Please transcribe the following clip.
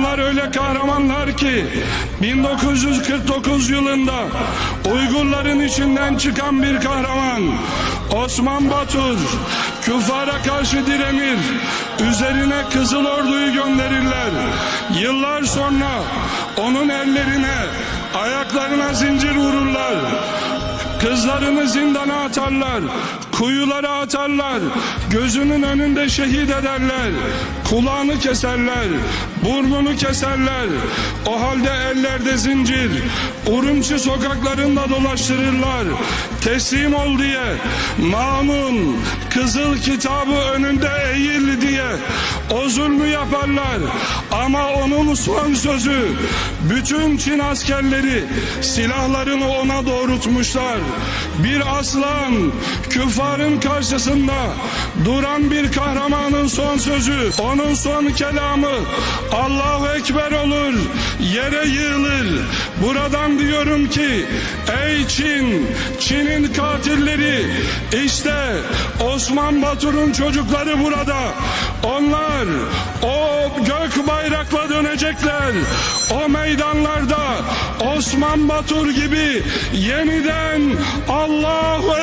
Bunlar öyle kahramanlar ki 1949 yılında Uygurların içinden çıkan bir kahraman Osman Batur küfara karşı direnir üzerine Kızıl Ordu'yu gönderirler. Yıllar sonra onun ellerine ayaklarına vururlar Kızlarını zindana atarlar, kuyulara atarlar, gözünün önünde şehit ederler, kulağını keserler, burnunu keserler. O halde ellerde zincir, Urumçi sokaklarında dolaştırırlar. Teslim ol diye, Mamun, kızıl kitabı önünde eğil diye o yaparlar. Ama onun son sözü, bütün Çin askerleri silahlarını ona doğrultmuşlar. Bir aslan küffarın karşısında duran bir kahramanın son sözü, onun son kelamı Allahu Ekber olur, yere yığılır. Buradan diyorum ki ey Çin, Çin'in katilleri işte Osman Batur'un çocukları burada. Onlar o gök bayrakla dönecekler. O meydanlarda Osman Batur gibi yeniden Allahu.